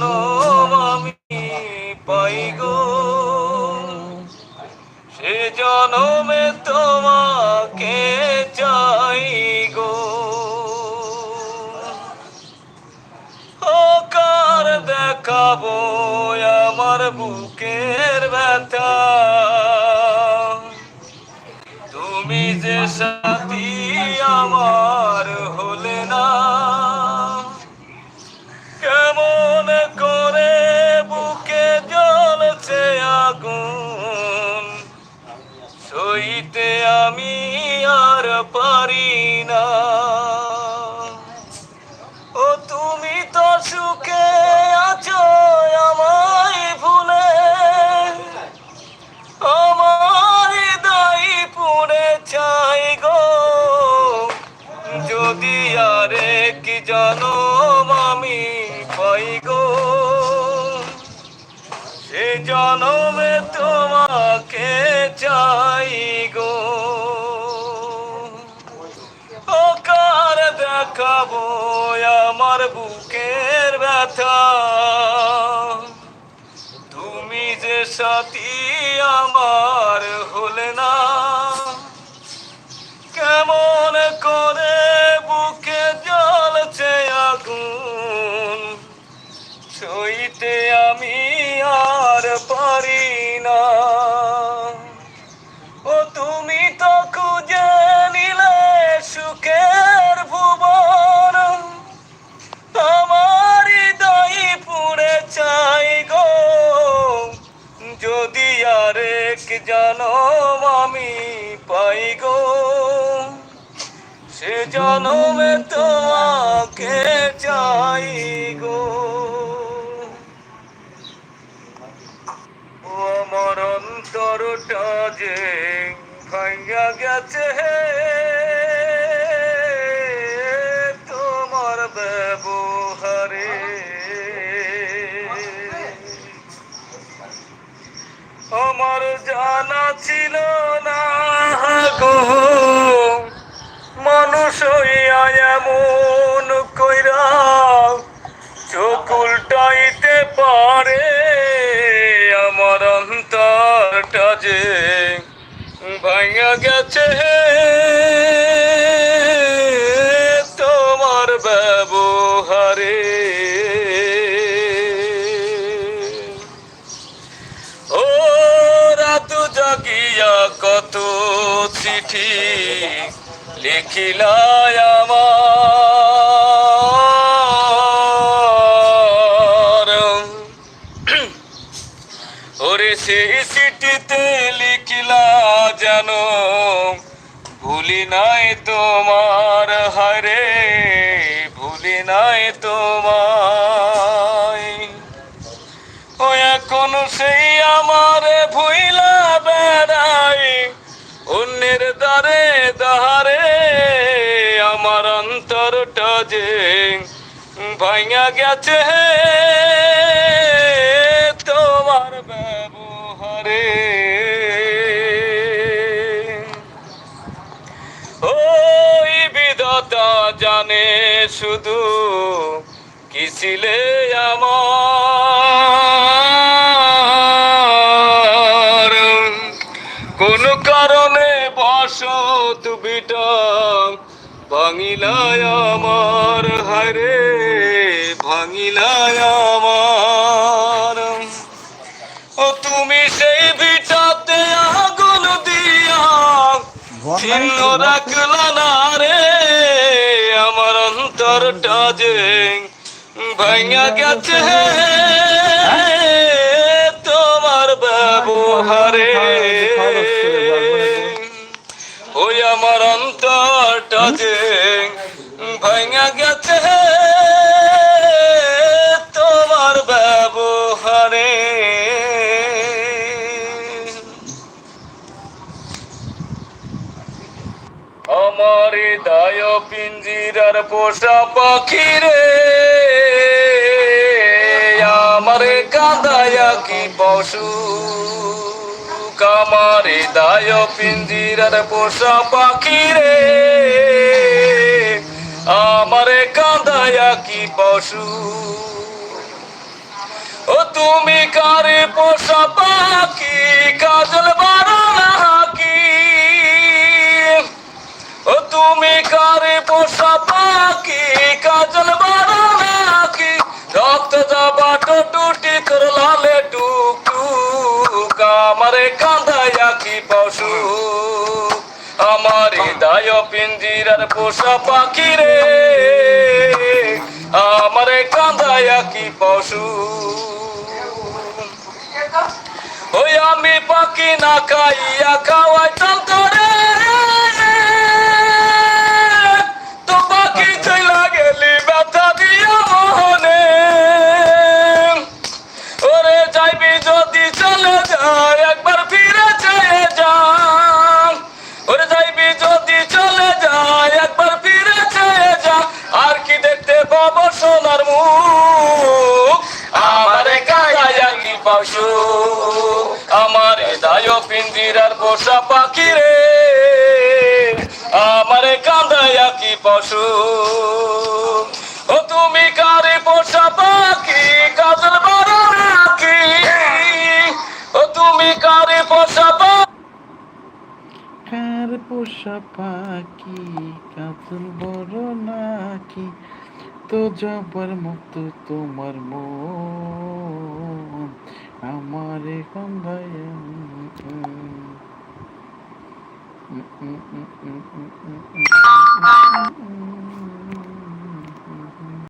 জনম আমি পাই গো। সে জনমে তোমাকে চাই গো। কার দেখাবো আমার বুকের ব্যথা। তুমি যে সাথী আমার হলে জনমে তোমাকে চাই গো। ও কার দেখাবো আমার বুকের ব্যথা। তুমি যে সাথী আমার হলে না। আরেক জনম আমি পাই গো। সে জনমে তোমাকে চাই গো। ও আমার অন্তরটা যে ভাইয়া গেছে তোমার ব্যবহারে আমার জানা ছিল না গো। মানুষ এমন কইরা চোখ উল্টাইতে পারে আমার অন্তরটা যে ভাঙা গেছে। জাগিয়া কত চিঠি আমার। ওরে সেই চিঠিতে লিখিলা যেন ভুলি নাই তোমার হারে ভুলি নাই তোমায়। ও এখন সেই দ্বারে দাহারে আমার অন্তরটা যে ভাঙা গেছে তোমার ব্যবহারে। ওই বিধাতা জানে শুধু কি ছিলে আমার বসত বিটা ভাঙিলায় ভাঙিলায় আমার। ও তুমি সেই বিটাতে আগুন দিয়া, চিহ্ন রাখলা না রে, আমার অন্তরটা যে ভাঙা গেছে। তোমার ব্যবহারে ভাঙা গেছে তোমার ব্যবহারে। আমার হৃদয় পিঞ্জিরার পোষা পাখি রে, আমার কাঁদায়া কি পশু? আমার দায় পিঞ্জিরার পোষা পাখি রে। পশু। ও তুমি কারে পোষা পাখি? কাজল বারো কি ও তুমি কারে পোষা পাখি? কাজল বারো নাকি? রক্ত যাবা টুটি তোর লালে টুক টুক আমারে কাঁদায়া কি পশু। আমার হৃদয় পিঞ্জিরার পোষা পাখি রে। আমারে কাঁদায়া কি পশু? ওই আমি পাখি না খাইয়া খাওয়াই পশু আমার হৃদয় পিঞ্জিরার পোষা পাখি রে। আমারে কাঁদায়া কি পশু। ও তুমি কারে পোষা পাখি? কাজল বড় ও তুমি কারে পোষা পাখি কার পোষা পাখি? কাতল বড় নাকি? তো যাবার মতো তোমার মন আমারে কন্দায়